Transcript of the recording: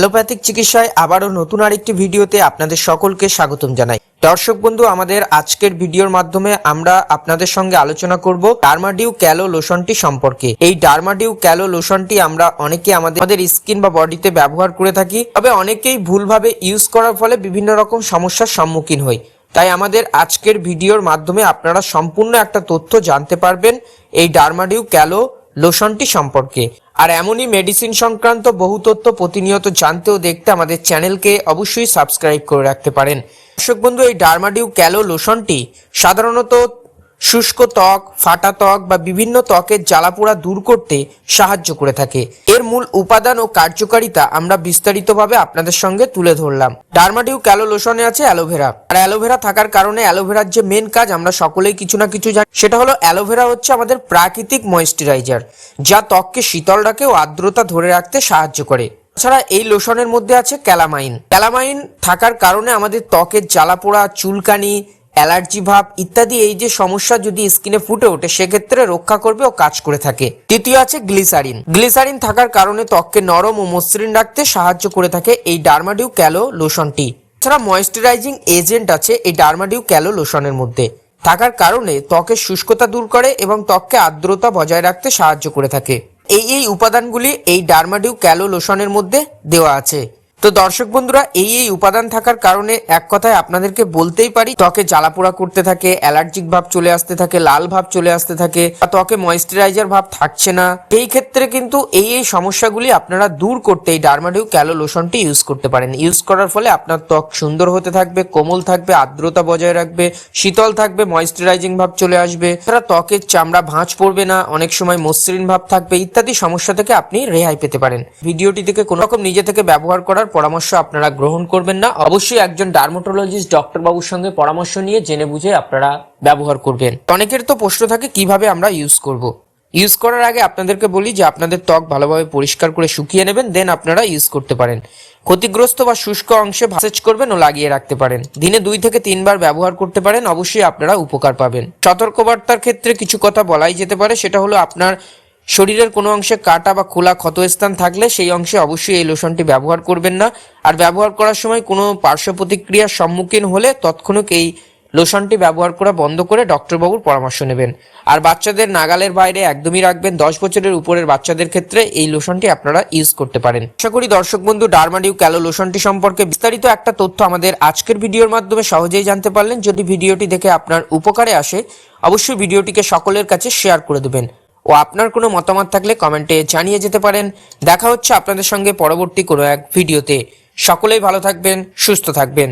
Allopathic চিকিৎসায় আবারও নতুন আরেকটি ভিডিওতে আপনাদের সকলকে স্বাগতম জানাই। দর্শক বন্ধু, আমাদের আজকের ভিডিওর মাধ্যমে আমরা আপনাদের সঙ্গে আলোচনা করব ডার্মাডিউ ক্যালো লোশনটি সম্পর্কে। এই ডার্মাডিউ ক্যালো লোশনটি আমরা অনেকে আমাদের স্কিন বা বডিতে ব্যবহার করে থাকি, তবে অনেকেই ভুলভাবে ইউজ করার ফলে বিভিন্ন রকম সমস্যার সম্মুখীন হই। তাই আমাদের আজকের ভিডিওর মাধ্যমে আপনারা সম্পূর্ণ একটা তথ্য জানতে পারবেন। এই ডার্মাডিউ ক্যালো লোশনটি সম্পর্কে। আর এমনই মেডিসিন সংক্রান্ত বহু তথ্য প্রতিনিয়ত জানতেও দেখতে আমাদের চ্যানেলকে অবশ্যই সাবস্ক্রাইব করে রাখতে পারেন। দর্শক বন্ধু, এই ডার্মাডিউ ক্যালো লোশনটি সাধারণত শুষ্ক ত্বক, ফাটা ত্বক বা বিভিন্ন ত্বকের জ্বালাপোড়া দূর করতে সাহায্য করে থাকে। এর মূল উপাদান ও কার্যকারিতা আমরা বিস্তারিতভাবে আপনাদের সঙ্গে তুলে ধরলাম। ডার্মাডিউ ক্যালো লোশনে আছে অ্যালোভেরা। আর অ্যালোভেরা থাকার কারণে অ্যালোভেরার যে মেন কাজ আমরা সকলেই কিছু না কিছু জানি, সেটা হলো অ্যালোভেরা হচ্ছে আমাদের প্রাকৃতিক ময়েশ্চারাইজার, যা ত্বককে শীতল রাখে ও আর্দ্রতা ধরে রাখতে সাহায্য করে। তাছাড়া এই লোশনের মধ্যে আছে ক্যালামাইন। ক্যালামাইন থাকার কারণে আমাদের ত্বকের জ্বালাপোড়া, চুলকানি অ্যালার্জি ভাব ইত্যাদি, এই যে সমস্যা যদি স্কিনে ফুটে ওঠে, সেক্ষেত্রে রক্ষা করবে ও কাজ করে থাকে। তৃতীয় আছে গ্লিসারিন। গ্লিসারিন থাকার কারণে ত্বককে নরম ও মসৃণ রাখতে সাহায্য করে থাকে এই ডার্মাডিউ ক্যালো লোশনটি এছাড়া ময়েশ্চারাইজিং এজেন্ট আছে এই ডার্মাডিউ ক্যালো লোশনের মধ্যে। থাকার কারণে ত্বকের শুষ্কতা দূর করে এবং ত্বককে আর্দ্রতা বজায় রাখতে সাহায্য করে থাকে। এই এই উপাদানগুলি এই ডার্মাডিউ ক্যালো লোশনের মধ্যে দেওয়া আছে। তো দর্শক বন্ধুরা, এই এই উপাদান থাকার কারণে এক কথায় আপনাদেরকে বলতেই পারি, ত্বকে জ্বালাপোড়া করতে থাকে, অ্যালার্জিক ভাব চলে আসতে থাকে, লাল ভাব চলে আসতে থাকে, বা ত্বকে ময়েশ্চারাইজার ভাব থাকছে না। এই ক্ষেত্রে কিন্তু এই এই সমস্যাগুলি আপনারা দূর করতে এই ডার্মাডিউ ক্যালো লোশনটি ইউজ করতে পারেন। ইউজ করার ফলে আপনার ত্বক সুন্দর হতে থাকবে, কোমল থাকবে, আর্দ্রতা বজায় রাখবে, শীতল থাকবে ময়েশ্চারাইজিং ভাব চলে আসবে। তারা ত্বকের চামড়া ভাঁজ পড়বে না, অনেক সময় মসৃণ ভাব থাকবে, ইত্যাদি সমস্যা থেকে আপনি রেহাই পেতে পারেন। ভিডিওটি থেকে কোনো রকম নিজে থেকে ব্যবহার করার পরামর্শ আপনারা গ্রহণ করবেন না। অবশ্যই একজন ডার্মাটোলজিস্ট ডক্টর বাবুর সঙ্গে পরামর্শ নিয়ে জেনে বুঝে আপনারা ব্যবহার করবেন। অনেকের তো প্রশ্ন থাকে, কীভাবে আমরা ইউজ করব। ইউজ করার আগে আপনাদেরকে বলি যে আপনাদের ত্বক ভালোভাবে পরিষ্কার করে শুকিয়ে নেবেন দেন আপনারা ইউজ করতে পারেন। ক্ষতিগ্রস্ত বা শুষ্ক অংশে ভাসেজ করবেন ও লাগিয়ে রাখতে পারেন। দিনে দুই থেকে তিনবার ব্যবহার করতে পারেন, অবশ্যই আপনারা উপকার পাবেন। সতর্কবার্তার ক্ষেত্রে কিছু কথা বলাই যেতে পারে, সেটা হলো আপনার শরীরের কোনো অংশে কাটা বা খোলা ক্ষতস্থান থাকলে সেই অংশে অবশ্যই এই লোশনটি ব্যবহার করবেন না। আর ব্যবহার করার সময় কোনো পার্শ্ব প্রতিক্রিয়ার সম্মুখীন হলে তৎক্ষণিক এই লোশনটি ব্যবহার করা বন্ধ করে ডক্টরবাবুর পরামর্শ নেবেন। আর বাচ্চাদের নাগালের বাইরে একদমই রাখবেন। দশ বছরের উপরের বাচ্চাদের ক্ষেত্রে এই লোশনটি আপনারা ইউজ করতে পারেন। আশা করি দর্শক বন্ধু, ডার্মাডিউ ক্যালো লোশনটি সম্পর্কে বিস্তারিত একটা তথ্য আমাদের আজকের ভিডিওর মাধ্যমে সহজেই জানতে পারলেন। যদি ভিডিওটি দেখে আপনার উপকারে আসে, অবশ্যই ভিডিওটিকে সকলের কাছে শেয়ার করে দেবেন। ও আপনার কোনো মতামত থাকলে কমেন্টে জানিয়ে যেতে পারেন। দেখা হচ্ছে আপনাদের সঙ্গে পরবর্তী কোনো এক ভিডিওতে। সকলেই ভালো থাকবেন, সুস্থ থাকবেন।